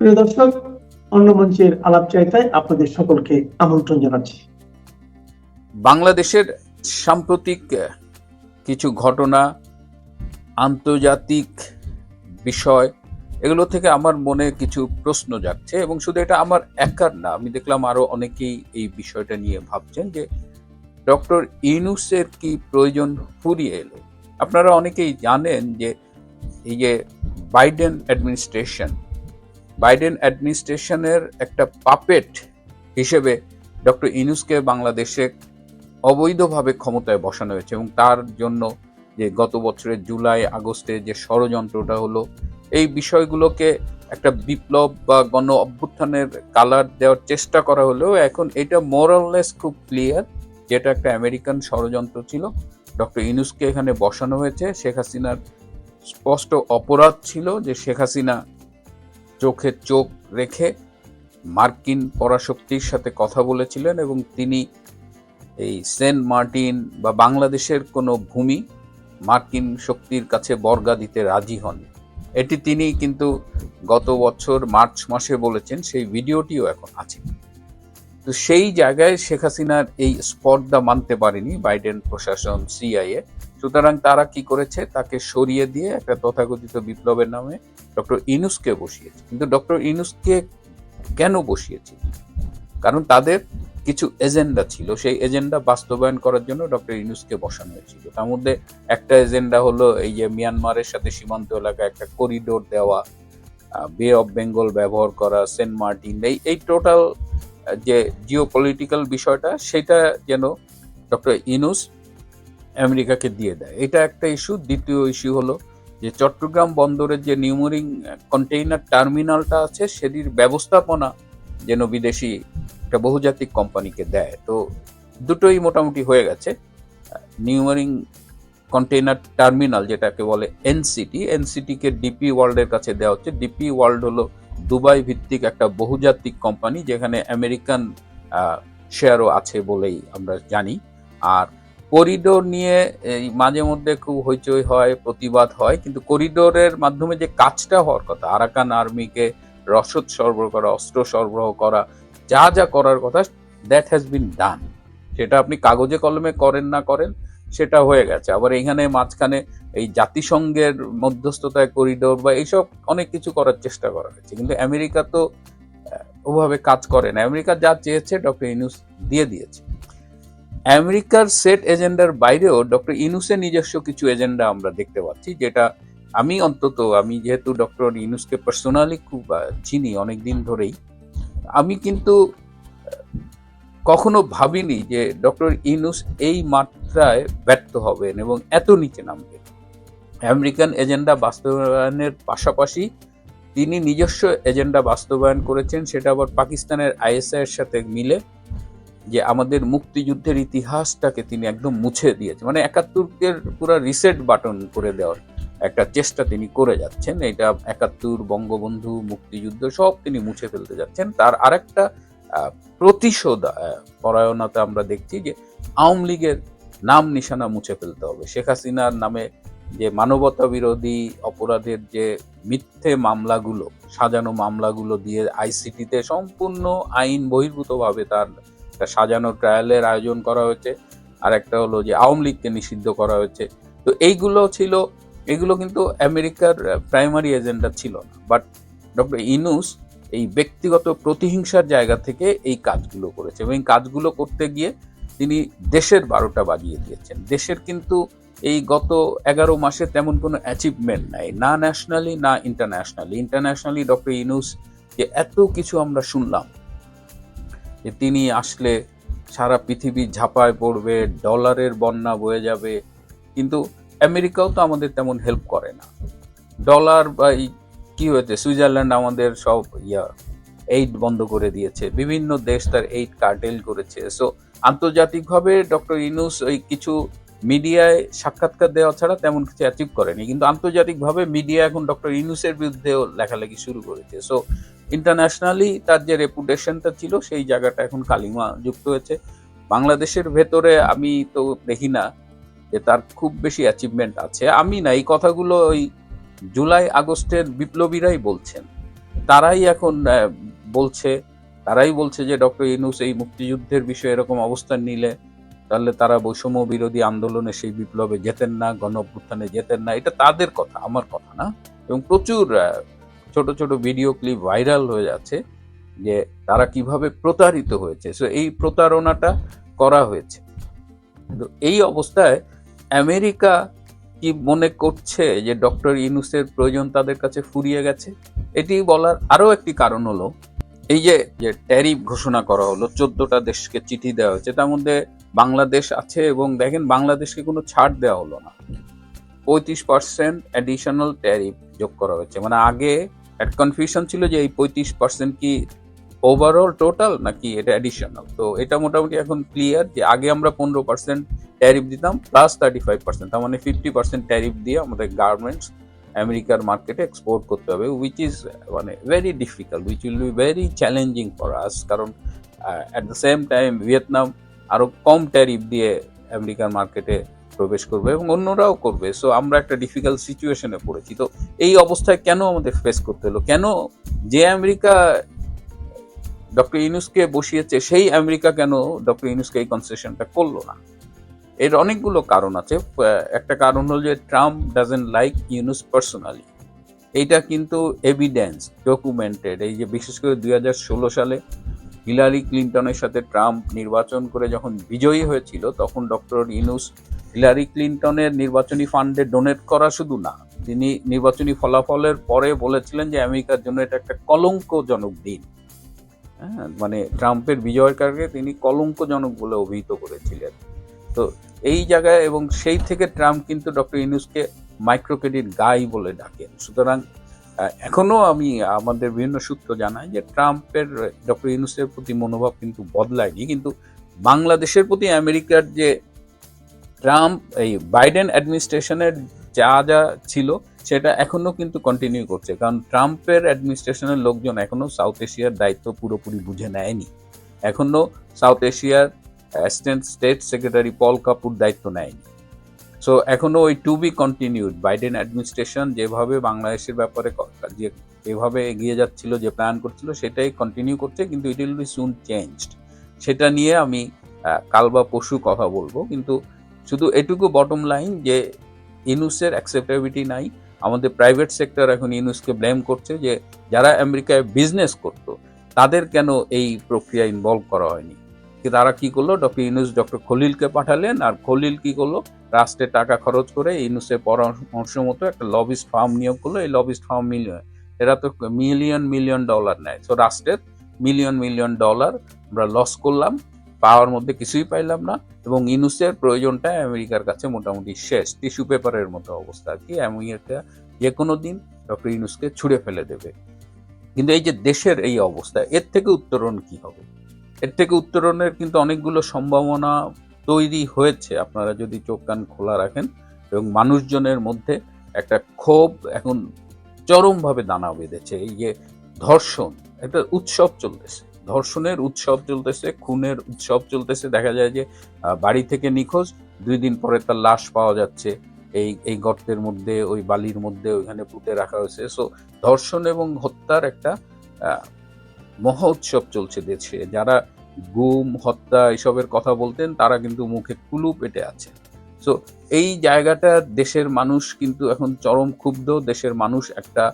প্রিয় দর্শক, অন্য মঞ্চের আলাপ চাইতায় আপনাদের সকলকে আমন্ত্রণ জানাচ্ছি। বাংলাদেশের সাম্প্রতিক কিছু ঘটনা, আন্তর্জাতিক বিষয়, এগুলো থেকে আমার মনে কিছু প্রশ্ন জাগছে এবং শুধু এটা আমার একার না, আমি দেখলাম আরও অনেকেই এই বিষয়টা নিয়ে ভাবছেন যে ডক্টর ইনুসের কি প্রয়োজন ফুরিয়ে এলো? আপনারা অনেকেই জানেন যে এই যে বাইডেন অ্যাডমিনিস্ট্রেশন বাইডেন অ্যাডমিনিস্ট্রেশনের একটা পাপেট হিসেবে ডক্টর ইনুসকে বাংলাদেশে অবৈধভাবে ক্ষমতায় বসানো হয়েছে এবং তার জন্য যে গত বছরের জুলাই, আগস্টে যে ষড়যন্ত্রটা হলো, এই বিষয়গুলোকে একটা বিপ্লব বা গণ অভ্যুত্থানের কালার দেওয়ার চেষ্টা করা হলেও এখন এটা মোরাললেস খুব ক্লিয়ার যেটা একটা আমেরিকান ষড়যন্ত্র ছিল। ডক্টর ইনুসকে এখানে বসানো হয়েছে, শেখ হাসিনার স্পষ্ট অপরাধ ছিল যে শেখ হাসিনা চোখে চোখ রেখে মার্কিন পরাশক্তির সাথে কথা বলেছিলেন এবং তিনি এই সেন্ট মার্টিন বা বাংলাদেশের কোনো ভূমি মার্কিন শক্তির কাছে বর্গা দিতে রাজি হন। এটি তিনি কিন্তু গত বছর মার্চ মাসে বলেছেন, সেই ভিডিওটিও এখন আছে। তো সেই জায়গায় শেখ হাসিনার এই স্পর্ধা মানতে পারেনি বাইডেন প্রশাসন, সিআইএ। সুতরাং তারা কি করেছে? তাকে সরিয়ে দিয়ে একটা তথাকথিত বিপ্লবের নামে ডক্টর ইনুসকে বসিয়েছে। কিন্তু ডক্টর ইনুসকে কেন বসিয়েছে? কারণ তাদের কিছু এজেন্ডা ছিল। সেই এজেন্ডা বাস্তবায়ন করার জন্য ডক্টর ইনুসকে বসানো হয়েছিল। তার মধ্যে একটা এজেন্ডা হলো এই যে মিয়ানমারের সাথে সীমান্ত এলাকায় একটা করিডোর দেওয়া বে অফ বেঙ্গল ব্যবহার করা, সেন্ট মার্টিন, এই এই টোটাল যে জিও পলিটিক্যাল বিষয়টা, সেটা যেন ডক্টর ইনুস আমেরিকাকে দিয়ে দেয়। এটা একটা ইস্যু দ্বিতীয় ইস্যু হলো যে চট্টগ্রাম বন্দরের যে নিউমোরিং কন্টেইনার টার্মিনালটা আছে, সেটির ব্যবস্থাপনা যেন বিদেশি একটা বহুজাতিক কোম্পানিকে দেয়। তো দুটোই মোটামুটি হয়ে গেছে। নিউমারিং কন্টেইনার টার্মিনাল যেটাকে বলে এনসিটি, এনসিটিকে ডিপি ওয়ার্ল্ডের কাছে দেওয়া হচ্ছে। ডিপি ওয়ার্ল্ড হলো দুবাই ভিত্তিক একটা বহুজাতিক কোম্পানি যেখানে আমেরিকান শেয়ারও আছে বলেই আমরা জানি। আর করিডোর নিয়ে, এই মাঝে মধ্যে খুব হইচই হয়, প্রতিবাদ হয়, কিন্তু করিডোরের মাধ্যমে যে কাজটা হওয়ার কথা, আরাকান আর্মিকে রসদ সরবরাহ করা, অস্ত্র সরবরাহ করা, যা যা করার কথা দ্যাট হ্যাজ বিন ডান সেটা আপনি কাগজে কলমে করেন না করেন, সেটা হয়ে গেছে। আবার এখানে মাঝখানে এই জাতিসংঘের মধ্যস্থতায় করিডোর বা এইসব অনেক কিছু করার চেষ্টা করা হয়েছে। কিন্তু আমেরিকা তো ওভাবে কাজ করে না। আমেরিকা যা চেয়েছে, ডক্টর ইনুস দিয়ে দিয়েছে। আমেরিকার সেট এজেন্ডার বাইরেও ডক্টর ইনুসের নিজস্ব কিছু এজেন্ডা আমরা দেখতে পাচ্ছি, যেটা আমি অন্তত, আমি যেহেতু ডক্টর ইনুসকে পার্সোনালি খুব চিনি অনেক দিন ধরেই, আমি কিন্তু কখনো ভাবিনি যে ডক্টর ইনুস এই মাত্রায় ব্যর্থ হবেন এবং এত নিচে নামবেন আমেরিকান এজেন্ডা বাস্তবায়নের পাশাপাশি তিনি নিজস্ব এজেন্ডা বাস্তবায়ন করেছেন, সেটা আবার পাকিস্তানের আইএসআই সাথে মিলে। যে আমাদের মুক্তিযুদ্ধের ইতিহাসটাকে তিনি একদম মুছে দিয়েছেন। মানে একাত্তরকে পুরো রিসেট বাটন করে দেওয়ার একটা চেষ্টা তিনি করে যাচ্ছেন। এটা একাত্তর, বঙ্গবন্ধু, মুক্তিযুদ্ধ সব তিনি মুছে ফেলতে যাচ্ছেন। তার আরেকটা প্রতিশোধ পরায়ণতা আমরা দেখছি যে আওয়ামী লীগের নাম নিশানা মুছে ফেলতে হবে। শেখ হাসিনার নামে যে মানবতা বিরোধী অপরাধের যে মিথ্যে মামলাগুলো, সাজানো মামলাগুলো দিয়ে আইসিটিতে সম্পূর্ণ আইন বহির্ভূতভাবে তার একটা সাজানো ট্রায়ালের আয়োজন করা হয়েছে। আর একটা হলো যে আওয়ামী লীগকে নিষিদ্ধ করা হয়েছে। তো এইগুলো ছিল, এগুলো কিন্তু আমেরিকার প্রাইমারি এজেন্ডা ছিল না। বাট ডক্টর ইনুস এই ব্যক্তিগত প্রতিহিংসার জায়গা থেকে এই কাজগুলো করেছে এবং এই কাজগুলো করতে গিয়ে তিনি দেশের বারোটা বাজিয়ে দিয়েছেন। দেশের কিন্তু এই গত এগারো মাসে তেমন কোনো অ্যাচিভমেন্ট নাই, না ন্যাশনালি না ইন্টারন্যাশনালি ইন্টারন্যাশনালি ডক্টর ইনুস যে এত কিছু আমরা শুনলাম যে তিনি আসলে সারা পৃথিবী ঝাঁপায় পড়বে, ডলারের বন্যা বয়ে যাবে। কিন্তু আমেরিকাও তো আমাদের তেমন হেল্প করে না। ডলার বা এই কী হয়েছে, সুইজারল্যান্ড আমাদের সব ইয়া এইড বন্ধ করে দিয়েছে। বিভিন্ন দেশ তার এইড কার্টেল করেছে। সো আন্তর্জাতিকভাবে ডক্টর ইনুস ওই কিছু মিডিয়ায় সাক্ষাৎকার দেওয়া ছাড়া তেমন কিছু অ্যাচিভ করেনি। কিন্তু আন্তর্জাতিকভাবে মিডিয়া এখন ডক্টর ইনুসের বিরুদ্ধেও লেখালেখি শুরু করেছে। সো ইন্টারন্যাশনালি তার যে রেপুটেশনটা ছিল, সেই জায়গাটা এখন কালিমা যুক্ত হয়েছে। বাংলাদেশের ভেতরে আমি তো দেখি না যে তার খুব বেশি অ্যাচিভমেন্ট আছে। আমি না, এই কথাগুলো ওই জুলাই আগস্টের বিপ্লবীরাই বলছেন। তারাই এখন বলছে, তারাই বলছে যে ডক্টর ইনুস এই মুক্তিযুদ্ধের বিষয়ে এরকম অবস্থান নিলে তাহলে তারা বৈষম্য বিরোধী আন্দোলনে সেই বিপ্লবে যেতেন না গণ যেতেন না। এটা তাদের কথা, আমার কথা না। এবং প্রচুর ছোট ছোট ভিডিও ক্লিপ ভাইরাল হয়ে যাচ্ছে যে তারা কীভাবে প্রতারিত হয়েছে। সো এই প্রতারণাটা করা হয়েছে। তো এই অবস্থায় আমেরিকা কি মনে করছে যে ডক্টর ইনুসের প্রয়োজন তাদের কাছে ফুরিয়ে গেছে? এটি বলার আরও একটি কারণ হলো, এই যে ট্যারিফ ঘোষণা করা হলো, চোদ্দটা দেশকে চিঠি দেওয়া হয়েছে, তার মধ্যে বাংলাদেশ আছে এবং দেখেন বাংলাদেশকে কোনো ছাড় দেওয়া হলো না। পঁয়ত্রিশ পার্সেন্ট অ্যাডিশনাল ট্যারিফ যোগ করা হয়েছে। মানে আগে একটা কনফিউশন ছিল যে এই পঁয়ত্রিশ পার্সেন্ট কি ওভারঅল টোটাল নাকি এটা অ্যাডিশনাল তো এটা মোটামুটি এখন ক্লিয়ার যে আগে আমরা পনেরো পার্সেন্ট ট্যারিফ দিতাম প্লাস থার্টি ফাইভ পার্সেন্ট তার মানে ফিফটি পার্সেন্ট ট্যারিফ দিয়ে আমাদের গার্মেন্টস আমেরিকার মার্কেটে এক্সপোর্ট করতে হবে উইচ ইজ মানে very difficult which will be very challenging for us কারণ at the same time Vietnam আরও কম ট্যারিফ দিয়ে আমেরিকার মার্কেটে প্রবেশ করবে এবং অন্যরাও করবে। সো আমরা একটা ডিফিকাল্ট সিচুয়েশনে পড়েছি। তো এই অবস্থায় কেন আমাদের ফেস করতে হলো? কেন যে আমেরিকা ডক্টর ইউনুসকে বসিয়েছে, সেই আমেরিকা কেন ডক্টর ইউনুসকে এই কনসেশনটা করল না? এর অনেকগুলো কারণ আছে। একটা কারণ হলো যে Trump doesn't like Yunus personally এইটা কিন্তু এভিডেন্স ডকুমেন্টেড এই যে বিশেষ করে দুই হাজার ষোলো সালে হিলারি ক্লিন্টনের সাথে ট্রাম্প নির্বাচন করে যখন বিজয়ী হয়েছিল, তখন ডক্টর ইনুস হিলারি ক্লিন্টনের নির্বাচনী ফান্ডে ডোনেট করা শুধু না, তিনি নির্বাচনী ফলাফলের পরে বলেছিলেন যে আমেরিকার জন্য এটা একটা কলঙ্কজনক দিন। হ্যাঁ মানে ট্রাম্পের বিজয়ের কারণে তিনি কলঙ্কজনক বলে অভিহিত করেছিলেন। তো এই জায়গায় এবং সেই থেকে ট্রাম্প কিন্তু ডক্টর ইনুসকে মাইক্রো ক্রেডিট গাই বলে ডাকেন। সুতরাং আহ, এখনও আমি আমাদের বিভিন্ন সূত্র জানাই যে ট্রাম্পের ডক্টর ইউনুসের প্রতি মনোভাব কিন্তু বদলায়নি কিন্তু বাংলাদেশের প্রতি আমেরিকার যে ট্রাম্প এই বাইডেন অ্যাডমিনিস্ট্রেশনের যা যা ছিল সেটা এখনও কিন্তু কন্টিনিউ করছে। কারণ ট্রাম্পের অ্যাডমিনিস্ট্রেশনের লোকজন এখনও সাউথ এশিয়ার দায়িত্ব পুরোপুরি বুঝে নেয়নি। এখনও সাউথ এশিয়ার assistant state secretary Paul Kapur দায়িত্ব নেয়নি। সো এখনও ওই to be continued Biden administration যেভাবে বাংলাদেশের ব্যাপারে যে, যেভাবে এগিয়ে যাচ্ছিল, যে প্ল্যান করছিল, সেটাই কন্টিনিউ করছে, কিন্তু it will be soon changed সেটা নিয়ে আমি কাল বা পশু কথা বলব, কিন্তু শুধু এটুকু বটম লাইন যে, ইনুসের অ্যাকসেপ্টেবিলিটি নাই। আমাদের প্রাইভেট সেক্টর এখন ইনুসকে ব্লেম করছে যে, যারা আমেরিকায় বিজনেস করতো, তাদের কেন এই প্রক্রিয়া ইনভলভ করা হয়নি? তারা কি করল? ডক্টর ইনুস ডক্টর খলিলকে পাঠালেন আর খলিল কি করল? রাষ্ট্রে টাকা খরচ করে ইনুসের পরামর্শ মতো একটা লবিস্ট ফার্ম নিয়োগ করল। এই লবিস্ট ফার্ম মিলিয়ন এরা তো মিলিয়ন মিলিয়ন ডলার নেয়। তো রাষ্ট্রের মিলিয়ন মিলিয়ন ডলার আমরা লস করলাম, পাওয়ার মধ্যে কিছুই পাইলাম না এবং ইনুসের প্রয়োজনটা আমেরিকার কাছে মোটামুটি শেষ। টিস্যু পেপারের মতো অবস্থা আর কি। আমেরিকা যে কোনো দিন ডক্টর ইনুসকে ছুঁড়ে ফেলে দেবে। কিন্তু এই যে দেশের এই অবস্থা, এর থেকে উত্তরণ কি হবে? এর থেকে উত্তরণের কিন্তু অনেকগুলো সম্ভাবনা তৈরি হয়েছে, আপনারা যদি চোখ কান খোলা রাখেন। এবং মানুষজনের মধ্যে একটা ক্ষোভ এখন চরমভাবে দানা বেঁধেছে। এই যে ধর্ষণ, একটা উৎসব চলতেছে। ধর্ষণের উৎসব চলতেছে, খুনের উৎসব চলতেছে। দেখা যায় যে বাড়ি থেকে নিখোঁজ, দুই দিন পরে তার লাশ পাওয়া যাচ্ছে। এই এই গর্তের মধ্যে, ওই বালির মধ্যে ওইখানে পুঁতে রাখা হয়েছে। সো ধর্ষণ এবং হত্যার একটা আহ, মহা উৎসব চলছে দেশে। যারা গুম হত্যা এসবের কথা বলতেন তারা কিন্তু মুখে কুলু পেটে আছে। সো এই জায়গাটা দেশের মানুষ কিন্তু এখন চরম ক্ষুব্ধ। দেশের মানুষ একটা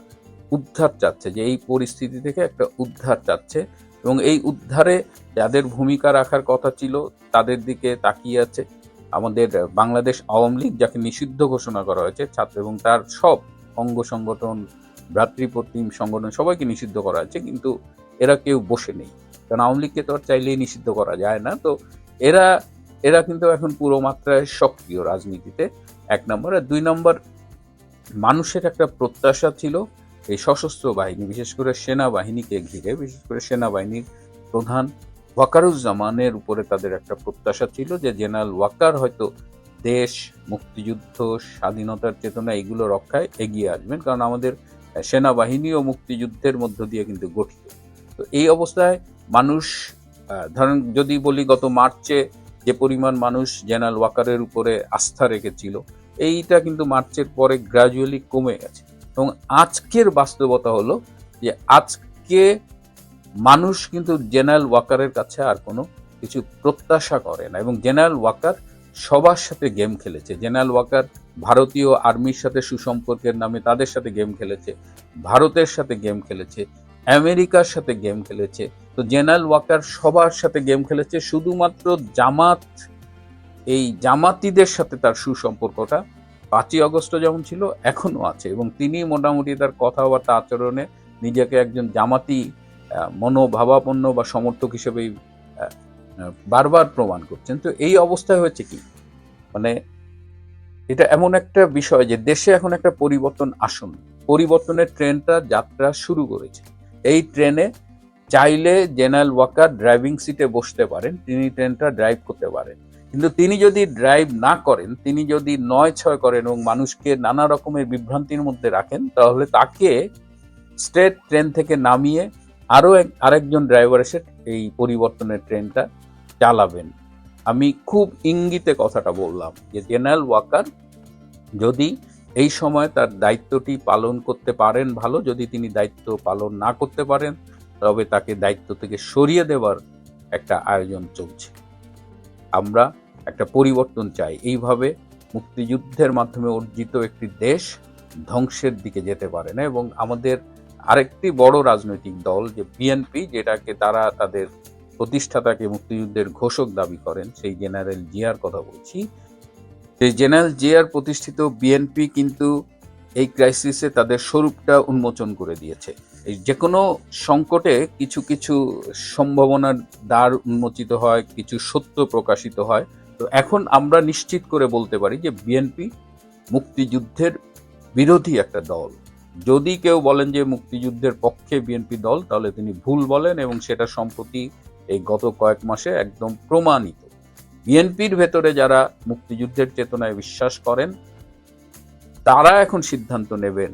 উদ্ধার চাচ্ছে যে এই পরিস্থিতি থেকে একটা উদ্ধার চাচ্ছে। এবং এই উদ্ধারে যাদের ভূমিকা রাখার কথা ছিল তাদের দিকে তাকিয়ে আছে আমাদের বাংলাদেশ আওয়ামী লীগ যাকে নিষিদ্ধ ঘোষণা করা হয়েছে ছাত্র এবং তার সব অঙ্গ সংগঠন ভ্রাতৃপ্রতিম সংগঠন সবাইকে নিষিদ্ধ করা হয়েছে, কিন্তু এরা কেউ বসে নেই। কারণ আওয়ামী লীগকে তো আর চাইলেই নিষিদ্ধ করা যায় না। তো এরা এরা কিন্তু এখন পুরো মাত্রায় সক্রিয় রাজনীতিতে। এক নম্বর। আর দুই নম্বর, মানুষের একটা প্রত্যাশা ছিল এই সশস্ত্র বাহিনী, বিশেষ করে সেনাবাহিনীকে ঘিরে, বিশেষ করে সেনাবাহিনীর প্রধান ওয়াকারুজ্জামানের উপরে তাদের একটা প্রত্যাশা ছিল যে জেনারেল ওয়াকার হয়তো দেশ, মুক্তিযুদ্ধ, স্বাধীনতার চেতনা, এগুলো রক্ষায় এগিয়ে আসবেন। কারণ আমাদের সেনাবাহিনী ও মুক্তিযুদ্ধের মধ্য দিয়ে কিন্তু গঠিত। তো এই অবস্থায় মানুষ ধরেন যদি বলি গত মার্চে যে পরিমাণ মানুষ জেনারেল ওয়াকারের উপরে আস্থা রেখেছিল, এইটা কিন্তু মার্চের পরে গ্রাজুয়ালি কমে গেছে। এবং আজকের বাস্তবতা হলো যে আজকে মানুষ কিন্তু জেনারেল ওয়াকারের কাছে আর কোনো কিছু প্রত্যাশা করে না। এবং জেনারেল ওয়াকার সবার সাথে গেম খেলেছে। জেনারেল ওয়াকার ভারতীয় আর্মির সাথে সুসম্পর্কের নামে তাদের সাথে গেম খেলেছে, ভারতের সাথে গেম খেলেছে, আমেরিকার সাথে গেম খেলেছে। তো জেনারেল ওয়াকার সবার সাথে গেম খেলেছে, শুধুমাত্র জামাত, এই জামাতিদের সাথে তার সুসম্পর্কটা পাঁচই অগস্ট যেমন ছিল এখনও আছে। এবং তিনি মোটামুটি তার কথাবার্তা আচরণে নিজেকে একজন জামাতি মনোভাবাপন্ন বা সমর্থক হিসেবেই বারবার প্রমাণ করছেন। তো এই অবস্থায় হয়েছে কি? মানে এটা এমন একটা বিষয় যে দেশে এখন একটা পরিবর্তন আসুন। পরিবর্তনের ট্রেনটা যাত্রা শুরু করেছে। এই ট্রেনে চাইলে জেনারেল ওয়াকার ড্রাইভিং সিটে বসতে পারেন, তিনি ট্রেনটা ড্রাইভ করতে পারেন। কিন্তু তিনি যদি ড্রাইভ না করেন, তিনি যদি নয় ছয় করেন এবং মানুষকে নানা রকমের বিভ্রান্তির মধ্যে রাখেন, তাহলে তাকে স্টেট ট্রেন থেকে নামিয়ে আরও আরেকজন ড্রাইভার এসে এই পরিবর্তনের ট্রেনটা চালাবেন। আমি খুব ইঙ্গিতে কথাটা বললাম যে, জেনারেল ওয়াকার যদি এই সময় তার দায়িত্বটি পালন করতে পারেন ভালো, যদি তিনি দায়িত্ব পালন না করতে পারেন, তবে তাকে দায়িত্ব থেকে সরিয়ে দেওয়ার একটা আয়োজন চলছে। আমরা একটা পরিবর্তন চাই। এইভাবে মুক্তিযুদ্ধের মাধ্যমে অর্জিত একটি দেশ ধ্বংসের দিকে যেতে পারে না এবং আমাদের আরেকটি বড় রাজনৈতিক দল যে, বিএনপি, যেটাকে তারা তাদের প্রতিষ্ঠাতাকে মুক্তিযুদ্ধের ঘোষক দাবি করেন, সেই জেনারেল জিয়ার কথা বলছি। সেই জেনারেল জিয়ার প্রতিষ্ঠিত বিএনপি কিন্তু এই ক্রাইসিসে তাদের স্বরূপটা উন্মোচন করে দিয়েছে। যে কোনো সংকটে কিছু কিছু সম্ভাবনার দ্বার উন্মোচিত হয়, কিছু সত্য প্রকাশিত হয়। তো এখন আমরা নিশ্চিত করে বলতে পারি যে বিএনপি মুক্তিযুদ্ধের বিরোধী একটা দল। যদি কেউ বলেন যে মুক্তিযুদ্ধের পক্ষে বিএনপি দল, তাহলে তিনি ভুল বলেন এবং সেটা সম্প্রতি এই গত কয়েক মাসে একদম প্রমাণিত। বিএনপির ভেতরে যারা মুক্তিযুদ্ধের চেতনায় বিশ্বাস করেন, তারা এখন সিদ্ধান্ত নেবেন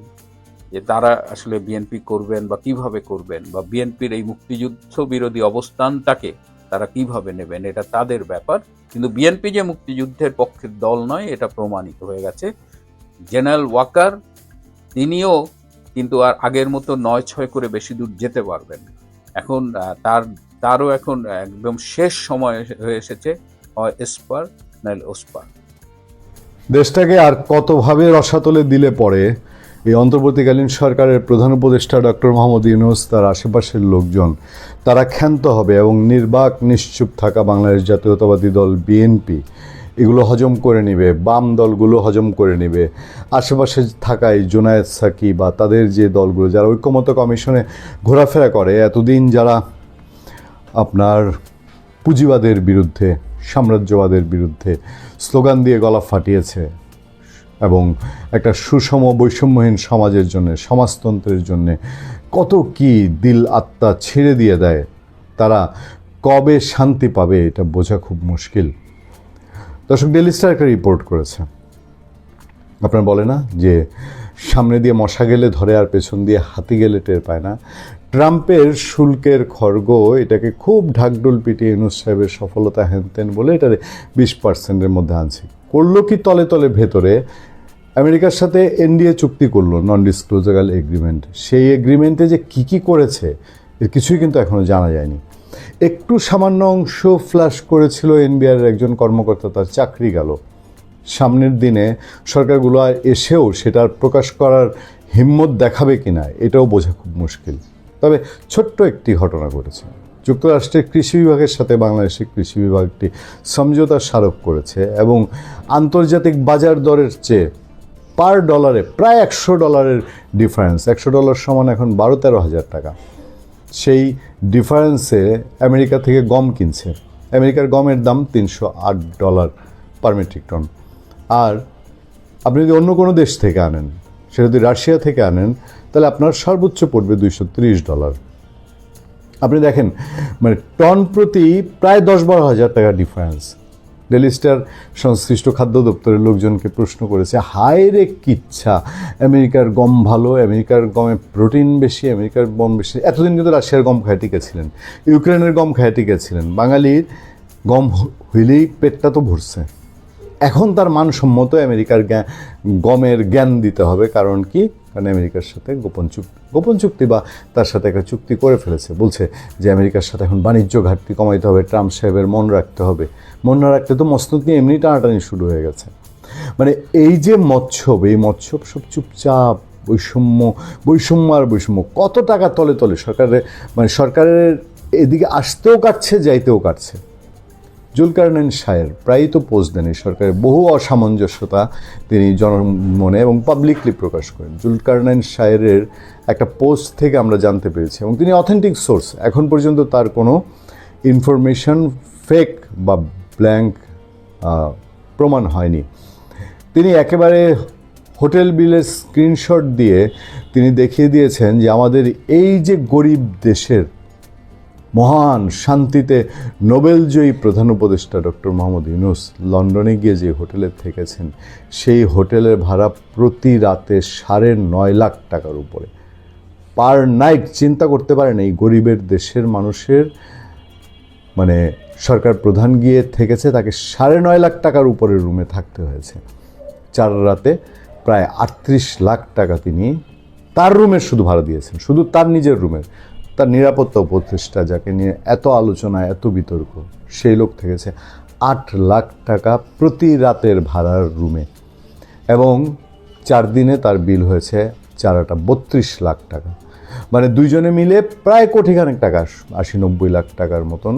যে তারা আসলে বিএনপি করবেন বা কীভাবে করবেন বা বিএনপির এই মুক্তিযুদ্ধ বিরোধী অবস্থানটাকে তারা কীভাবে নেবেন, এটা তাদের ব্যাপার। কিন্তু বিএনপি যে মুক্তিযুদ্ধের পক্ষের দল নয়, এটা প্রমাণিত হয়ে গেছে। জেনারেল ওয়াকার, তিনিও কিন্তু আর আগের মতো নয় ছয় করে বেশি দূর যেতে পারবেন এখন তার তারও এখন একদম শেষ সময় হয়ে এসেছে, হয় এসপার নাহলে ওসপার। দেশটাকে আর কতভাবে রসাতলে দিলে পরে, এই অন্তর্বর্তীকালীন সরকারের প্রধান উপদেষ্টা ডক্টর মোহাম্মদ ইউনুস, তার আশেপাশের লোকজন, তারা ক্ষান্ত হবে এবং নির্বাক নিশ্চুপ থাকা বাংলাদেশ জাতীয়তাবাদী দল বিএনপি, এগুলো হজম করে নেবে, বাম দলগুলো হজম করে নেবে। আশেপাশে থাকা এই জোনায়েদ সাকি বা তাদের যে দলগুলো, যারা ঐক্যমত কমিশনে ঘোরাফেরা করে, এতদিন যারা আপনার পুঁজিবাদের বিরুদ্ধে, সাম্রাজ্যবাদের বিরুদ্ধে স্লোগান দিয়ে গলা ফাটিয়েছে এবং একটা সুষম বৈষম্যহীন সমাজের জন্য, সমাজতন্ত্রের জন্য কত কি দিল আত্মা ছেড়ে দিয়ে দেয়, তারা কবে শান্তি পাবে এটা বোঝা খুব মুশকিল। দর্শক ডেলি স্টার একটা রিপোর্ট করেছে। আপনার বলে না যে সামনে দিয়ে মশা গেলে ধরে আর পেছন দিয়ে হাতি গেলে টের পায় না। ট্রাম্পের শুল্কের খড়গ এটাকে খুব ঢাকডোল পিটিয়ে ইউনুস সাহেবের সফলতা হ্যানতেন বলে এটারে বিশ পার্সেন্টের মধ্যে আনছে। করল কি তলে তলে ভেতরে? আমেরিকার সাথে এনডিএ চুক্তি করল নন ডিসক্লোজারাল এগ্রিমেন্ট সেই এগ্রিমেন্টে যে কি কি করেছে, এর কিছুই কিন্তু এখনও জানা যায়নি। একটু সামান্য অংশ ফ্ল্যাশ করেছিল এনবিআর একজন কর্মকর্তা, তার চাকরি গেল। সামনের দিনে সরকারগুলো এসেও সেটার প্রকাশ করার হিম্মত দেখাবে কিনা, এটাও বোঝা খুব মুশকিল। তবে ছোট্ট একটি ঘটনা ঘটেছে। যুক্তরাষ্ট্রের কৃষি বিভাগের সাথে বাংলাদেশের কৃষি বিভাগটি সমঝোতা স্মারক করেছে এবং আন্তর্জাতিক বাজার দরের চেয়ে পার ডলারে প্রায় একশো ডলারের ডিফারেন্স একশো ডলার সমান এখন বারো তেরো হাজার টাকা। সেই ডিফারেন্সে আমেরিকা থেকে গম কিনছে। আমেরিকার গমের দাম তিনশো আট ডলার পার মেট্রিক টন আর আপনি যদি অন্য কোনো দেশ থেকে আনেন সেটা যদি রাশিয়া থেকে আনেন, তাহলে আপনার সর্বোচ্চ পড়বে দুইশো ডলার। আপনি দেখেন মানে টন প্রতি প্রায় দশ বারো হাজার টাকা ডিফারেন্স ডেলি স্টার সংশ্লিষ্ট খাদ্য দপ্তরের লোকজনকে প্রশ্ন করেছে, হায় রে কিচ্ছা, আমেরিকার গম ভালো, আমেরিকার গমে প্রোটিন বেশি, আমেরিকার গম বেশি। এতদিন কিন্তু রাশিয়ার গম খায় টিকেছিলেন, ইউক্রেনের গম খায় টিকেছিলেন। বাঙালির গম হইলেই পেটটা তো ভরছে। এখন তার মানসম্মত আমেরিকার গমের জ্ঞান দিতে হবে। কারণ কি? কারণ আমেরিকার সাথে গোপন চুক্তি গোপন চুক্তি বা তার সাথে একটা চুক্তি করে ফেলেছে। বলছে যে আমেরিকার সাথে এখন বাণিজ্য ঘাটতি কমাইতে হবে, ট্রাম্প সাহেবের মন রাখতে হবে। মন না রাখতে তো মস্তক নিয়ে এমনি টানাটানি শুরু হয়ে গেছে। মানে এই যে মৎস্যব, এই মৎস্যব সব চুপচাপ, বৈষম্য বৈষম্য আর বৈষম্য, কত টাকা তলে তলে সরকারের মানে সরকারের এদিকে আসতেও কাটছে, যাইতেও কাটছে। জুলকারনাইন শায়ের প্রায়ই তো পোস্ট দেন এই সরকারের বহু অসামঞ্জস্যতা তিনি জনমনে এবং পাবলিকলি প্রকাশ করেন। জুলকারনাইন শায়েরের একটা পোস্ট থেকে আমরা জানতে পেরেছি এবং তিনি অথেন্টিক সোর্স এখন পর্যন্ত তার কোনো ইনফরমেশন ফেক বা ব্ল্যাঙ্ক প্রমাণ হয়নি। তিনি একেবারে হোটেল বিলের স্ক্রিনশট দিয়ে তিনি দেখিয়ে দিয়েছেন যে আমাদের এই যে গরিব দেশের মহান শান্তিতে নোবেলজয়ী প্রধান উপদেষ্টা ডক্টর মোহাম্মদ ইউনুস লন্ডনে গিয়ে যে হোটেলে থেকেছেন, সেই হোটেলের ভাড়া প্রতি রাতে সাড়ে নয় লাখ টাকার উপরে। পার নাইট চিন্তা করতে পারেন এই গরিবের দেশের মানুষের মানে সরকার প্রধান গিয়ে থেকেছে, তাকে সাড়ে নয় লাখ টাকার উপরে রুমে থাকতে হয়েছে। চার রাতে প্রায় আটত্রিশ লাখ টাকা তিনি তার রুমের শুধু ভাড়া দিয়েছেন, শুধু তার নিজের রুমের তার নিরাপত্তা উপদেষ্টা যাকে নিয়ে এত আলোচনা, এত বিতর্ক, সেই লোক থেকেছে আট লাখ টাকা প্রতি রাতের ভাড়ার রুমে। এবং চার দিনে তার বিল হয়েছে চারাটা বত্রিশ লাখ টাকা। মানে দুইজনে মিলে প্রায় কোটিখানেক টাকা, আশি নব্বই লাখ টাকার মতন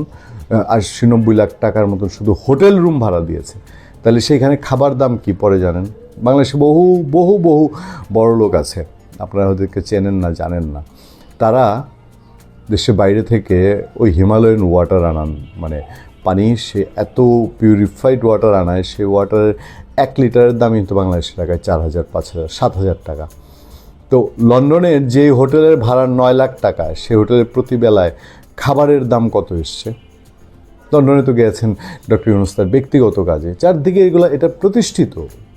আশি নব্বই লাখ টাকার মতন শুধু হোটেল রুম ভাড়া দিয়েছে। তাহলে সেইখানে খাবার দাম কি পরে জানেন? বাংলাদেশে বহু বহু বহু বড় লোক আছে। আপনারা ওদেরকে চেনেন না, জানেন না। তারা দেশের বাইরে থেকে ওই হিমালয়ান ওয়াটার আনান মানে পানি সে এত পিউরিফাইড ওয়াটার আনায়, সে ওয়াটারের এক লিটারের দামই তো বাংলাদেশের টাকায় চার হাজার, পাঁচ হাজার, সাত হাজার টাকা। তো লন্ডনের যে হোটেলের ভাড়া নয় লাখ টাকা সেই হোটেলের প্রতি বেলায় খাবারের দাম কত এসছে? লন্ডনে তো গেছেন ডক্টর ইউনুস তার ব্যক্তিগত কাজে। চারদিকে এগুলো, এটা প্রতিষ্ঠিত।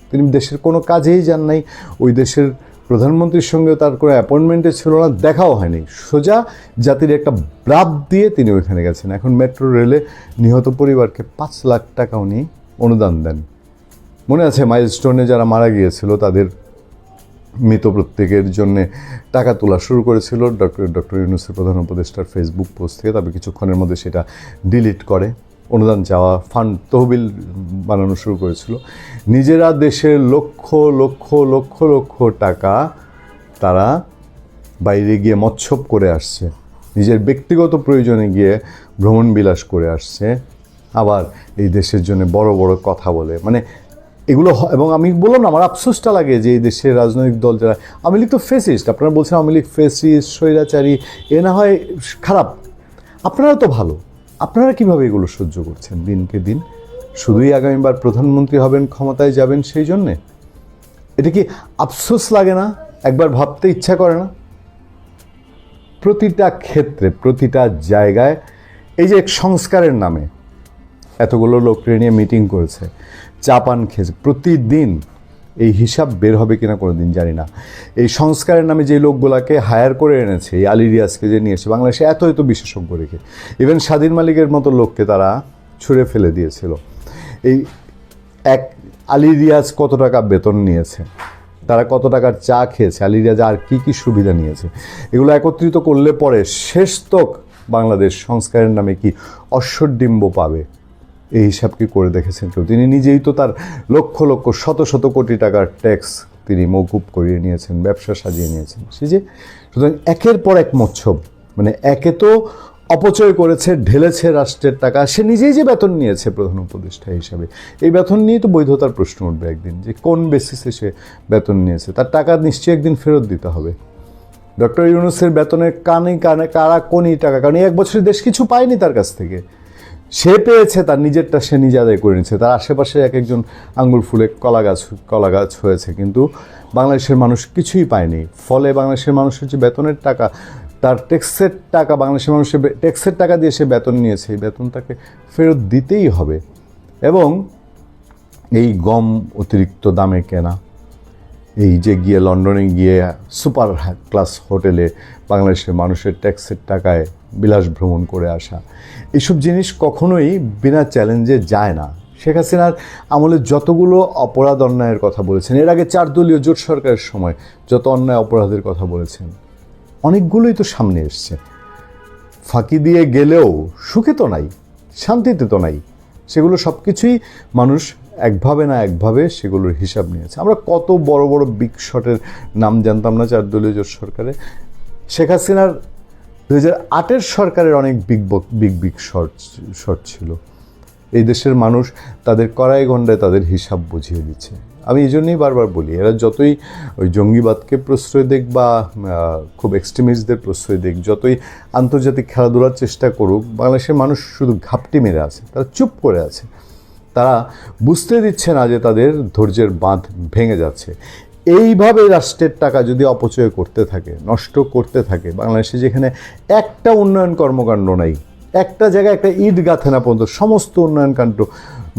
তিনি দেশের কোনো কাজেই যান নাই, ওই দেশের প্রধানমন্ত্রীর সঙ্গে তার কোনো অ্যাপয়েন্টমেন্টে ছিল না, দেখাও হয়নি। সোজা জাতির একটা ব্রাপ দিয়ে তিনি ওইখানে গেছেন। এখন মেট্রো রেলে নিহত পরিবারকে পাঁচ লাখ টাকা উনি অনুদান দেন। মনে আছে মাইলস্টোনে যারা মারা গিয়েছিল, তাদের মৃত প্রত্যেকের জন্যে টাকা তোলা শুরু করেছিল। ডক্টর ডক্টর ইউনুসের প্রধান উপদেষ্টার ফেসবুক পোস্ট থেকে তবে কিছুক্ষণের মধ্যে সেটা ডিলিট করে। অনুদান চাওয়া ফান্ড তহবিল বানানো শুরু করেছিল। নিজেরা দেশের লক্ষ লক্ষ লক্ষ লক্ষ টাকা তারা বাইরে গিয়ে মৎসব করে আসছে। নিজের ব্যক্তিগত প্রয়োজনে গিয়ে ভ্রমণ বিলাস করে আসছে। আবার এই দেশের জন্য বড় বড় কথা বলে। মানে এগুলো এবং আমি বললাম না, আমার আফসোসটা লাগে যে এই দেশের রাজনৈতিক দল যারা আওয়ামী লীগ তো ফেসিস্ট আপনারা বলছেন আওয়ামী লীগ ফেসিস্ট স্বৈরাচারী, এ না হয় খারাপ। আপনারা তো ভালো। আপনারা কীভাবে এগুলো সহ্য করছেন দিনকে দিন? শুধুই আগামীবার প্রধানমন্ত্রী হবেন, ক্ষমতায় যাবেন সেই জন্যে? এটা কি আফসোস লাগে না? একবার ভাবতে ইচ্ছা করে না? প্রতিটা ক্ষেত্রে, প্রতিটা জায়গায়, এই যে এক সংস্কারের নামে, এতগুলো লোককে নিয়ে মিটিং করেছে, চা পান খেয়েছে, প্রতিদিন এই হিসাব বের হবে কিনা কোনো দিন জানি না। এই সংস্কারের নামে যে লোকগুলাকে হায়ার করে এনেছে, এই আলী রিয়াজকে যে নিয়েছে বাংলাদেশে এত এত বিশেষজ্ঞ রেখে ইভেন স্বাধীন মালিকের মতো লোককে তারা ছুঁড়ে ফেলে দিয়েছিল। এই এক আলী রিয়াজ কত টাকা বেতন নিয়েছে? তারা কত টাকার চা খেয়েছে? আলী রিয়াজ আর কী কী সুবিধা নিয়েছে? এগুলো একত্রিত করলে পরে শেষতক বাংলাদেশ সংস্কারের নামে কি অশ্বডিম্ব পাবে? এই হিসাব কি করে দেখেছেন কেউ? তিনি নিজেই তো তার লক্ষ লক্ষ, শত শত কোটি টাকার ট্যাক্স তিনি মৌকুব করিয়ে নিয়েছেন, ব্যবসা সাজিয়ে নিয়েছেন। সে যে, সুতরাং একের পর এক মৎসব মানে একে তো অপচয় করেছে, ঢেলেছে রাষ্ট্রের টাকা, সে নিজেই যে বেতন নিয়েছে প্রধান উপদেষ্টা হিসাবে। এই বেতন নিয়ে তো বৈধতার প্রশ্ন উঠবে একদিন, যে কোন বেসিসে সে বেতন নিয়েছে? তার টাকা নিশ্চয়ই একদিন ফেরত দিতে হবে। ডক্টর ইউনুসের বেতনের কানে কানে, কারা কোনই টাকা? কারণ এক বছর দেশ কিছু পায়নি তার কাছ থেকে। সে পেয়েছে, তার নিজেরটা সে নিজে আদায় করে নিচ্ছে তার আশেপাশে এক একজন আঙ্গুল ফুলে কলা গাছ কলা গাছ হয়েছে। কিন্তু বাংলাদেশের মানুষ কিছুই পায়নি। ফলে বাংলাদেশের মানুষের যে বেতনের টাকা, তার ট্যাক্সের টাকা, বাংলাদেশের মানুষের ট্যাক্সের টাকা দিয়ে সে বেতন নিয়েছে। এই বেতন তাকে ফেরত দিতেই হবে। এবং এই গম অতিরিক্ত দামে কেনা, এই যে গিয়ে লন্ডনে গিয়ে সুপার ক্লাস হোটেলে বাংলাদেশের মানুষের ট্যাক্সের টাকায় বিলাস ভ্রমণ করে আসা। এসব জিনিস কখনোই বিনা চ্যালেঞ্জে যায় না। শেখ হাসিনার আমলে যতগুলো অপরাধ অন্যায়ের কথা বলেছেন, এর আগে চার দলীয় জোট সরকারের সময় যত অন্যায় অপরাধের কথা বলেছেন, অনেকগুলোই তো সামনে এসছে। ফাঁকি দিয়ে গেলেও সুখে তো নাই, শান্তিতে তো নাই। সেগুলো সব কিছুই মানুষ একভাবে না একভাবে সেগুলোর হিসাব নিয়েছে। আমরা কত বড় বড় বিগ শটের নাম জানতাম না চার দলীয় জোট সরকারে। শেখ হাসিনার দু হাজার আটের সরকারের অনেক big big big short short ছিল। এই দেশের মানুষ তাদের কড়াই গণ্ডায় তাদের হিসাব বুঝিয়ে দিচ্ছে। আমি এই জন্যই বারবার বলি, এরা যতই ওই জঙ্গিবাদকে প্রশ্রয় দেখ বা খুব এক্সট্রিমিস্টদের প্রশ্রয় দেখ যতই আন্তর্জাতিক খেলাধুলার চেষ্টা করুক, বাংলাদেশের মানুষ শুধু ঘাপটি মেরে আছে, তারা চুপ করে আছে। তারা বুঝতে দিচ্ছে না যে তাদের ধৈর্যের বাঁধ ভেঙে যাচ্ছে। এইভাবে রাষ্ট্রের টাকা যদি অপচয় করতে থাকে, নষ্ট করতে থাকে, বাংলাদেশে যেখানে একটা উন্নয়ন কর্মকাণ্ড নাই, একটা জায়গায় একটা ইট গাঁথে না পর্যন্ত সমস্ত উন্নয়ন কাণ্ড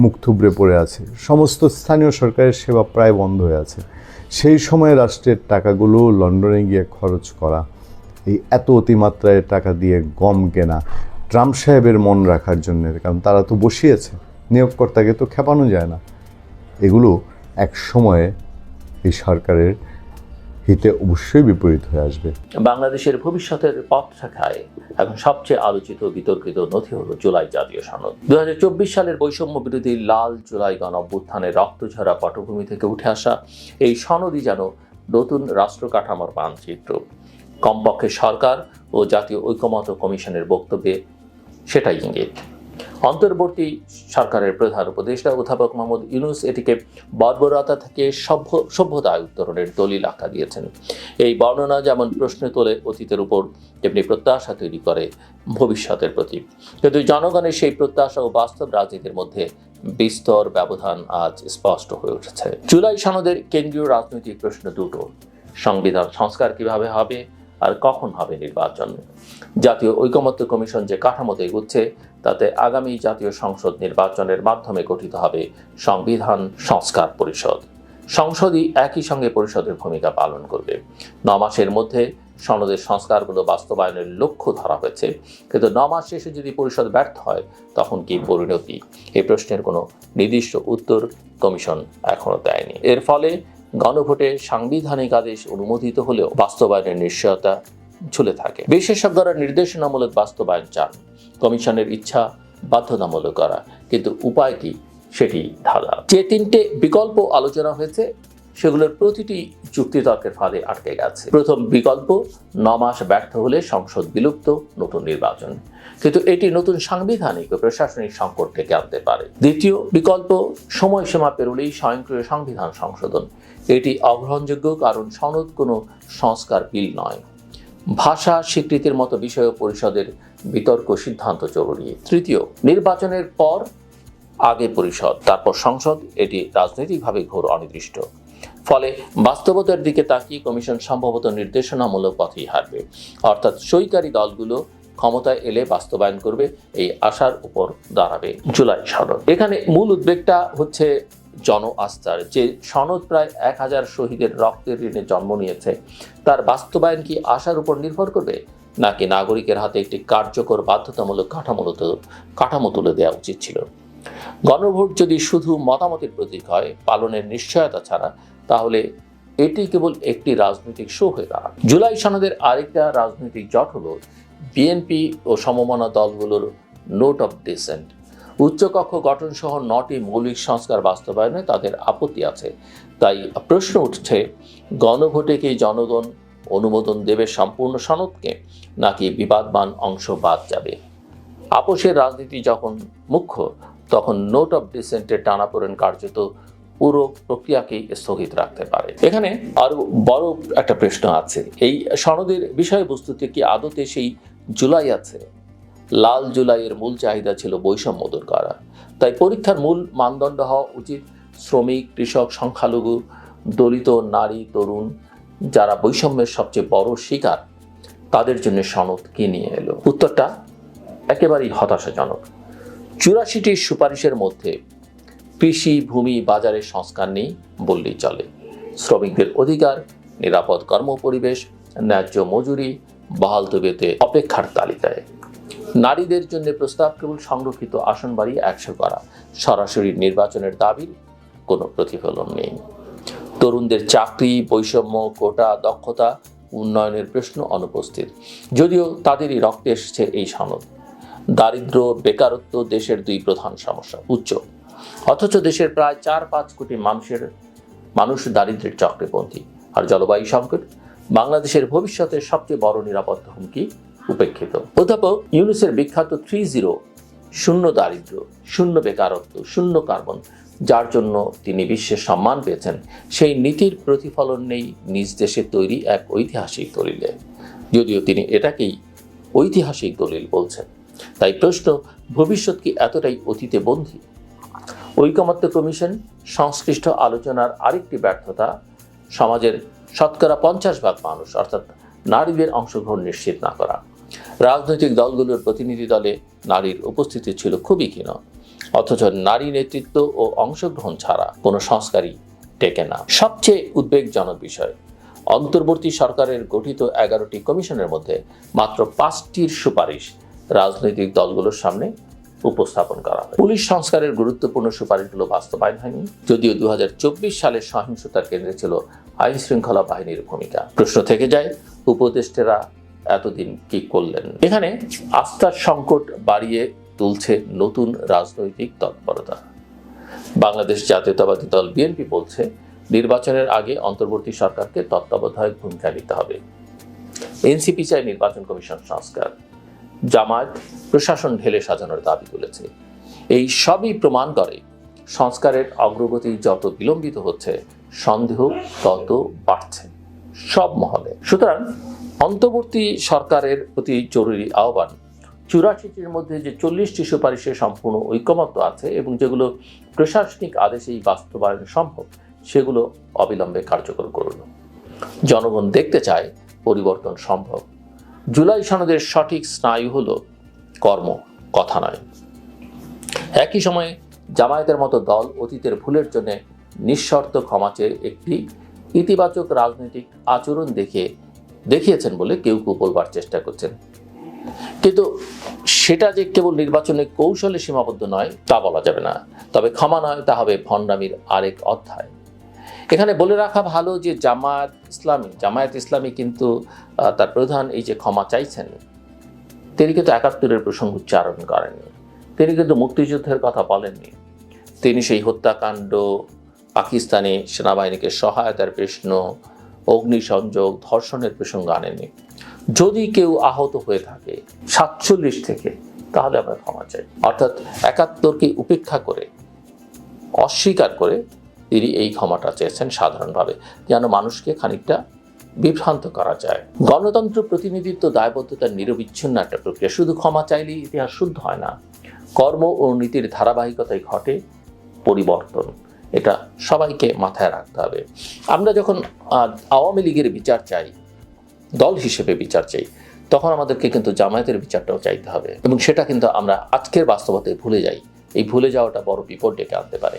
মুখ থুবড়ে পড়ে আছে, সমস্ত স্থানীয় সরকারের সেবা প্রায় বন্ধ হয়ে আছে। সেই সময় রাষ্ট্রের টাকাগুলো লন্ডনে গিয়ে খরচ করা, এই এত অতিমাত্রায় টাকা দিয়ে গম কেনা, ট্রাম্প সাহেবের মন রাখার জন্য, কারণ তারা তো বসিয়েছে, নিয়োগকর্তাকে তো খেপানো যায় না। এগুলো এক সময়ে এই সরকারের হিতে অবশ্যই বিপরীত হয়ে আসবে। বাংলাদেশের ভবিষ্যতের পথ শাখায় এখন সবচেয়ে আলোচিত বিতর্কিত নথি হলো জুলাই জাতীয় সনদ। দু হাজার চব্বিশ সালের বৈষম্য বিরোধী লাল জুলাই গণ অভ্যুত্থানের রক্তঝরা পটভূমি থেকে উঠে আসা এই সনদই যেন নতুন রাষ্ট্র কাঠামোর মানচিত্র। কমপক্ষে সরকার ও জাতীয় ঐকমত্য কমিশনের বক্তব্যে সেটাই ইঙ্গিত। অন্তর্বর্তী সরকারের প্রধান উপদেষ্টা অধ্যাপক মোহাম্মদ ইউনুস এটিকে বর্বরতা থেকে সভ্য, সভ্যতায় উত্তরণের দলিল আখ্যা দিয়েছেন। এই বর্ণনা যেমন প্রশ্ন তোলে, অতীতের উপর তেমনি প্রত্যাশা তৈরি করে ভবিষ্যতের প্রতি। কিন্তু জনগণের সেই প্রত্যাশা ও বাস্তব রাজনীতির মধ্যে বিস্তর ব্যবধান আজ স্পষ্ট হয়ে উঠেছে। জুলাই সনদের কেন্দ্রীয় রাজনৈতিক প্রশ্ন দুটো। সংবিধান সংস্কার কীভাবে হবে? আর কখন হবে নির্বাচন? জাতীয় ঐকমত্য কমিশন যে কাঠামোতে এগুচ্ছে, তাতে আগামী জাতীয় সংসদ নির্বাচনের মাধ্যমে গঠিত হবে সংবিধান সংস্কার পরিষদ। সংসদই একই সঙ্গে পরিষদের ভূমিকা পালন করবে। ন মাসের মধ্যে সনদের সংস্কারগুলো বাস্তবায়নের লক্ষ্য ধরা হয়েছে। কিন্তু ন মাস শেষে যদি পরিষদ ব্যর্থ হয়, তখন কি পরিণতি? এই প্রশ্নের কোনো নির্দিষ্ট উত্তর কমিশন এখনও দেয়নি। এর ফলে গণভোটে সাংবিধানিক আদেশ অনুমোদিত হলেও বাস্তবায়নের নিশ্চয়তা ঝুলে থাকে। বিশেষজ্ঞরা নির্দেশনামূলক বাস্তবায়ন চান। কমিশনের ইচ্ছা বাধ্যতামূলক করা। কিন্তু উপায় কি? সেটি ধাঁধা। যে তিনটে বিকল্প আলোচনা হয়েছে, সেগুলোর প্রতিটি যুক্তিতর্কের ফাঁদে আটকে গেছে। প্রথম বিকল্প, ন মাস ব্যর্থ হলে সংসদ বিলুপ্ত, নতুন নির্বাচন। কিন্তু এটি নতুন সাংবিধানিক ও প্রশাসনিক সংকট ডেকে আনতে পারে। দ্বিতীয় বিকল্প, সময়সীমা পেরোলেই স্বয়ংক্রিয় সংবিধান সংশোধন। এটি অগ্রহণযোগ্য, কারণ সনদ কোনো সংস্কার বিল নয়। ভাষা স্বীকৃতির মতো বিষয় পরিষদের বিতর্ক সিদ্ধান্ত জরুরি। তৃতীয়, নির্বাচনের পর আগে পরিষদ, তারপর সংসদ, এটি রাজনৈতিকভাবে ঘোর অনির্দিষ্ট। ফলে বাস্তবতার দিকে তাকিয়ে কমিশন সম্ভবত নির্দেশনামূলক পথেই হারবে অর্থাৎ সইকারী দলগুলো ক্ষমতায় এলে বাস্তবায়ন করবে, এই আশার উপর দাঁড়াবে জুলাই সনদ। এখানে মূল উদ্বেগটা হচ্ছে জন আস্থার যে সনদ প্রায় এক হাজার শহীদের রক্তের ঋণে জন্ম নিয়েছে, তার বাস্তবায়ন কি আশার উপর নির্ভর করবে? নাকি নাগরিকের হাতে একটি কার্যকর বাধ্যতামূলক কাঠামো কাঠামো তুলে দেওয়া উচিত ছিল? গণভোট যদি শুধু মতামতের প্রতীক হয়, পালনের নিশ্চয়তা ছাড়া, তাহলে এটি কেবল একটি রাজনৈতিক শো হয়ে দাঁড়ায় জুলাই সনদের আরেকটা রাজনৈতিক জট হলো, বিএনপি ও সমমনা দলগুলোর নোট অফ ডিসেন্ট। উচ্চকক্ষ গঠন সহ নটি মৌলিক সংস্কার বাস্তবায়নে তাদের আপত্তি আছে। তাই প্রশ্ন উঠছে, গণভোটে কি জনগণ অনুমোদন দেবে সম্পূর্ণ সনদকে, নাকি বিবাদমান অংশ বাদ যাবে? আপোষের রাজনীতি যখন মুখ্য, তখন নোট অফ ডিসেন্টের টানাপোড়েন কার্যত পুরো প্রক্রিয়াকেই স্থগিত রাখতে পারে। এখানে আরও বড় একটা প্রশ্ন আছে। এই সনদের বিষয়বস্তুতে কি আদতে সেই জুলাই আছে? লাল জুলাইয়ের মূল চাহিদা ছিল বৈষম্য দূর করা। তাই পরীক্ষার মূল মানদণ্ড হওয়া উচিত শ্রমিক, কৃষক, সংখ্যালঘু, দলিত, নারী, তরুণ যারা বৈষম্যের সবচেয়ে বড় শিকার, তাদের জন্য সনদ কি নিয়ে এলো? উত্তরটা একেবারেই হতাশাজনক। চুরাশিটি সুপারিশের মধ্যে কৃষি, ভূমি, বাজারের সংস্কার নেই বললেই চলে। শ্রমিকদের অধিকার, নিরাপদ কর্মপরিবেশ ন্যায্য মজুরি, বহাল তবিয়তে অপেক্ষার তালিকায়। নারীদের জন্য প্রস্তাব কেবল সংরক্ষিত আসন বাড়িয়ে একশো করা। সরাসরি নির্বাচনের দাবির কোনো প্রতিফলন নেই। তরুণদের চাকরি, বৈষম্য, কোটা, দক্ষতা, উন্নয়নের প্রশ্ন অনুপস্থিত। যদিও তাদেরই রক্তে এসেছে এই সনদ। দারিদ্র্য বেকারত্ব দেশের দুই প্রধান সমস্যা, উচ্চ। অথচ দেশের প্রায় চার পাঁচ কোটি মানুষের, মানুষ দারিদ্র্যের চক্রেপন্থী। আর জলবায়ু সংকট, বাংলাদেশের ভবিষ্যতের সবচেয়ে বড় নিরাপত্তা হুমকি উপেক্ষিত। অধ্যাপক ইউনুসের বিখ্যাত থ্রি জিরো, শূন্য দারিদ্র্য শূন্য বেকারত্ব, শূন্য কার্বন, যার জন্য তিনি বিশ্বের সম্মান পেয়েছেন, সেই নীতির প্রতিফলন নেই নিজ দেশে তৈরি এক ঐতিহাসিক দলিলে। যদিও তিনি এটাকেই ঐতিহাসিক দলিল বলছেন। তাই প্রশ্ন, ভবিষ্যৎ কি এতটাই অতীতে বন্দী? ঐকমত্য কমিশন, সংশ্লিষ্ট আলোচনার আরেকটি ব্যর্থতা, সমাজের শতকরা পঞ্চাশ ভাগ মানুষ, অর্থাৎ নারীদের অংশগ্রহণ নিশ্চিত না করা। রাজনৈতিক দলগুলোর প্রতিনিধি দলে নারীর উপস্থিতি ছিল খুবই ক্ষীণ। অথচ নারী নেতৃত্ব ও অংশগ্রহণ ছাড়া কোনো সংস্কারই টেকে না। সবচেয়ে উদ্বেগজনক বিষয়, অন্তর্বর্তী সরকারের গঠিত এগারোটি কমিশনের মধ্যে মাত্র পাঁচটির সুপারিশ রাজনৈতিক দলগুলোর সামনে উপস্থাপন করা হয়। পুলিশ সংস্কারের গুরুত্বপূর্ণ সুপারিশগুলো বাস্তবায়ন হয়নি, যদিও দু সালের সহিংসতার কেন্দ্রে ছিল আইন শৃঙ্খলা বাহিনীর ভূমিকা। প্রশ্ন থেকে যায়, উপদেষ্টেরা এতদিন কি করলেন? এখানে আস্থার সংকট বাড়িয়ে তুলছে নতুন রাজনৈতিক তৎপরতা। বাংলাদেশ জাতীয়তাবাদী দল বিএনপি বলছে, নির্বাচনের আগে অন্তর্বর্তী সরকারকে তত্ত্বাবধায়ক ভূমিকা নিতে হবে। এনসিপি চায় নির্বাচন কমিশন সংস্কার। জামায়াত প্রশাসন ঢেলে সাজানোর দাবি তুলেছে। এই সবই প্রমাণ করে সংস্কারের অগ্রগতি যত বিলম্বিত হচ্ছে, সন্দেহ তত বাড়ছে। সব মহলে। সুতরাং অন্তর্বর্তী সরকারের প্রতি জরুরি আহ্বান। চুরাশিটির মধ্যে যে চল্লিশটি সুপারিশে সম্পূর্ণ ঐকমত্য আছে এবং যেগুলো প্রশাসনিক আদেশেই বাস্তবায়ন সম্ভব, সেগুলো অবিলম্বে কার্যকর করুন। জনগণ দেখতে চায় পরিবর্তন সম্ভব। জুলাই সনদের সঠিক স্নায়ু হল কর্ম, কথা নয়। একই সময়ে জামায়াতের মতো দল অতীতের ভুলের জন্য নিঃশর্ত ক্ষমা চেয়ে একটি ইতিবাচক রাজনৈতিক আচরণ দেখে দেখিয়েছেন বলে কেউ কেউ বলবার চেষ্টা করছেন। কিন্তু সেটা যে কেবল নির্বাচনের কৌশলে সীমাবদ্ধ নয়, তা বলা যাবে না। তবে ক্ষমা নয় তা হবে ভণ্ডামির আরেক অধ্যায়। এখানে বলে রাখা ভালো যে জামায়াত ইসলামী জামায়াত ইসলামী কিন্তু তার প্রধান এই যে ক্ষমা চাইছেন, তিনি কিন্তু একাত্তরের প্রসঙ্গ উচ্চারণ করেননি। তিনি কিন্তু মুক্তিযুদ্ধের কথা বলেননি। তিনি সেই হত্যাকাণ্ড, পাকিস্তানি সেনাবাহিনীকে সহায়তার প্রশ্ন অগ্নিসংযোগ ধর্ষণের প্রসঙ্গ আনেননি। যদি কেউ আহত হয়ে থাকে সাতচল্লিশ থেকে, তাহলে আমরা ক্ষমা চাই। অর্থাৎ একাত্তরকে উপেক্ষা করে, অস্বীকার করে তিনি এই ক্ষমাটা চেয়েছেন সাধারণভাবে। যেন মানুষকে খানিকটা বিভ্রান্ত করা যায়। গণতন্ত্র প্রতিনিধিত্ব দায়বদ্ধতার নিরবিচ্ছিন্ন একটা প্রক্রিয়া। শুধু ক্ষমা চাইলেই ইতিহাস শুদ্ধ হয় না। কর্ম ও নীতির ধারাবাহিকতায় ঘটে, পরিবর্তন। এটা সবাইকে মাথায় রাখতে হবে। আমরা যখন আওয়ামী লীগের বিচার চাই, দল হিসেবে বিচার চাই, তখন আমাদেরকে কিন্তু জামায়াতের বিচারটাও চাইতে হবে। এবং সেটা কিন্তু আমরা আজকের বাস্তবতায় ভুলে যাই। এই ভুলে যাওয়াটা বড় বিপদ ডেকে আনতে পারে।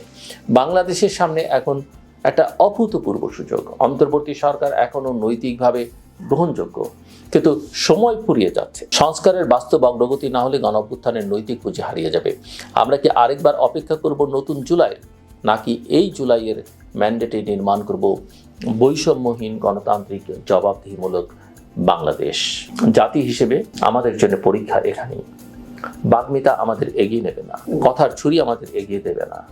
বাংলাদেশের সামনে এখন একটা অভূতপূর্ব সুযোগ। অন্তর্বর্তী সরকার এখনও নৈতিকভাবে গ্রহণযোগ্য। কিন্তু সময় ফুরিয়ে যাচ্ছে। সংস্কারের বাস্তব অগ্রগতি না হলে গণঅভ্যুত্থানের নৈতিক পুঁজি হারিয়ে যাবে। আমরা কি আরেকবার অপেক্ষা করব নতুন জুলাই নাকি এই জুলাইয়ের ম্যান্ডেটে নির্মাণ করব বৈষম্যহীন গণতান্ত্রিক জবাবদিহিমূলক বাংলাদেশ। জাতি হিসেবে আমাদের জন্য পরীক্ষা এখানেই। বাগ্মিতা আমাদের এগিয়ে নেবে না। কথার ছুরি আমাদের এগিয়ে দেবে না।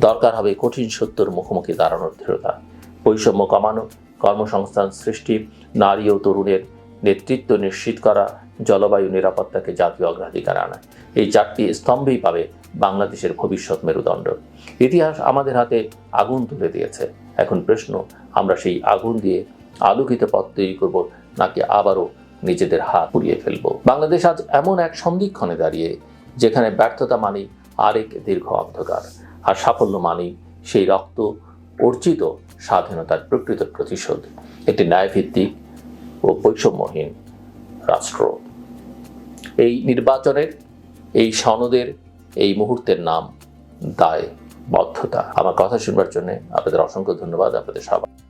দরকার হবে কঠিন সত্যর মুখোমুখি দাঁড়ানোর দৃঢ়তা। বৈষম্য কমানো, কর্মসংস্থান সৃষ্টি, নারী ও তরুণের নেতৃত্ব নিশ্চিত করা, জলবায়ু নিরাপত্তাকে জাতীয় অগ্রাধিকার আনা। এই চারটি স্তম্ভেই পাবে বাংলাদেশের ভবিষ্যৎ মেরুদণ্ড। ইতিহাস আমাদের হাতে আগুন তুলে দিয়েছে। এখন প্রশ্ন, আমরা সেই আগুন দিয়ে আলোকিত পথ তৈরি করব নাকি আবারও নিজেদের হাত পুড়িয়ে ফেলব? বাংলাদেশ আজ এমন এক সন্ধিক্ষণে দাঁড়িয়ে, যেখানে ব্যর্থতা মানেই আরেক দীর্ঘ অন্ধকার। আর সাফল্য মানেই সেই রক্ত অর্জিত স্বাধীনতার প্রকৃত প্রতিশোধ। একটি ন্যায়ভিত্তিক ও বৈষম্যহীন রাষ্ট্র। এই নির্বাচনের, এই সনদের এই মুহূর্তের নাম দায় বদ্ধতা আমার কথা শুনবার জন্য আপনাদের অসংখ্য ধন্যবাদ আপনাদের সবাই